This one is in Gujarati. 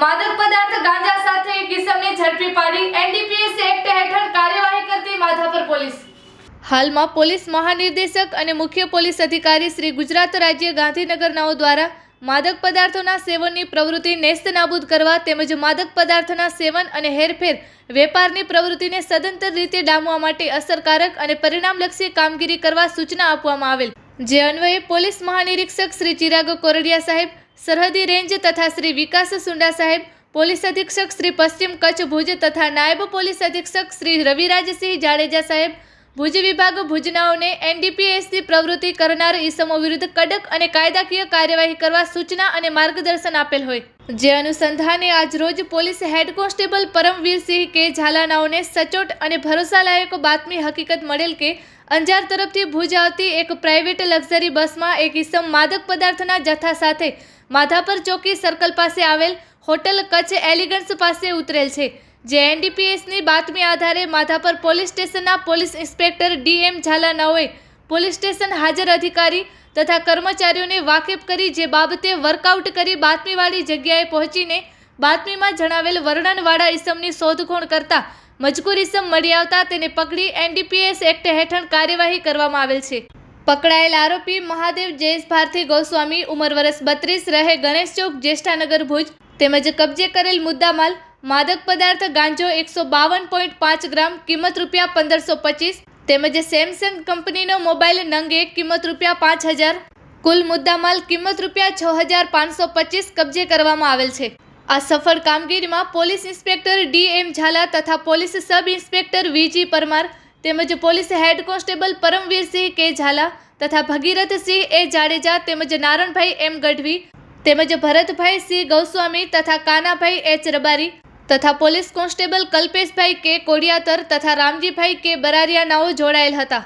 માદક પદાર્થ ગાંજા સાથે એક ઝડપી પાડી એનડીપીએસ એક્ટ હેઠળ કાર્યવાહી કરતી માધાપર પોલીસ. હાલમાં પોલીસ મહાનિર્દેશક અને મુખ્ય પોલીસ અધિકારી શ્રી ગુજરાત રાજ્ય ગાંધીનગરનાઓ દ્વારા માદક પદાર્થોના સેવનની પ્રવૃત્તિ નેસ્ત નાબૂદ કરવા તેમજ માદક પદાર્થના સેવન અને હેરફેર વેપારની પ્રવૃત્તિને સદંતર રીતે ડામવા માટે અસરકારક અને પરિણામલક્ષી કામગીરી કરવા સૂચના આપવામાં આવેલ. જે અન્વયે પોલીસ મહાનિરીક્ષક શ્રી ચિરાગ કોરડિયા સાહેબ સરહદી રેન્જ તથા શ્રી વિકાસ સુંડા સાહેબ, પોલીસ અધિક્ષક શ્રી પશ્ચિમ કચ્છ ભુજ તથા નાયબ પોલીસ અધિક્ષક શ્રી રવિરાજસિંહ જાડેજા સાહેબ, ભુજ વિભાગ ભુજનાઓને એનડીપીએસની પ્રવૃત્તિ કરનાર ઈસમો વિરુદ્ધ કડક અને કાયદાકીય કાર્યવાહી કરવા સૂચના અને માર્ગદર્શન આપેલ હોય. જે અનુસંધાને આજરોજ પોલીસ હેડ કોન્સ્ટેબલ પરમવીરસિંહ કે ઝાલાનાઓને સચોટ અને ભરોસાલાયક બાતમી હકીકત મળેલ કે અંજાર તરફથી ભુજ આવતી એક પ્રાઇવેટ લક્ઝરી બસમાં એક ઈસમ માદક પદાર્થના જથ્થા સાથે માધાપર ચોકી સર્કલ પાસે આવેલ હોટલ કચ્છ એલિગન્સ પાસે ઉતરેલ છે, જે એનડીપીએસની બાતમી આધારે માધાપર પોલીસ સ્ટેશનના police inspector D M Zala નાઓએ police station હાજર અધિકારી તથા કર્મચારીઓને વાકેફ કરી જે બાબતે વર્કઆઉટ કરી બાતમીવાળી જગ્યાએ પહોંચીને બાતમીમાં જણાવેલ વર્ણનવાળા ઇસમની શોધખોળ કરતા મજકૂર ઇસમ મળી આવતા તેને પકડી એનડીપીએસ એક્ટ હેઠળ કાર્યવાહી કરવામાં આવેલ છે. પકડાયેલ આરોપી મહાદેવ જયેશ ભારતી ગોસ્વામી ઉંમર વર્ષ બત્રીસ રહે ગણેશ ચોક, જ્યેષ્ઠાનગર ભુજ. તેમજ કબજે કરેલ મુદ્દામાલ માદક પદાર્થ ગાંજો એકસો બાવન પોઈન્ટ પાંચ ગ્રામ, કિંમત રૂપિયા પંદરસો પચીસ. તેમજ સેમસંગ કંપનીનો મોબાઈલ નંગ કિંમત રૂપિયા પાંચ હજાર. કુલ મુદ્દામાલ કિંમત રૂપિયા છ હજાર પાંચસો પચીસ કબજે કરવામાં આવેલ છે. આ સફળ કામગીરીમાં police inspector D M Zala તથા police sub inspector V G Parmar તેમજ પોલીસ હેડ કોન્સ્ટેબલ પરમવીરસિંહ કે ઝાલા તથા ભગીરથસિંહ એ જાડેજા તેમજ નારણભાઈ એમ ગઢવી તેમજ ભરતભાઈ સિંહ ગૌસ્વામી તથા કાનાભાઈ એચ રબારી તથા પોલીસ કોન્સ્ટેબલ કલ્પેશભાઈ કે કોડિયાતર તથા રામજીભાઈ કે બરારિયા નાઓ જોડાયેલ હતા.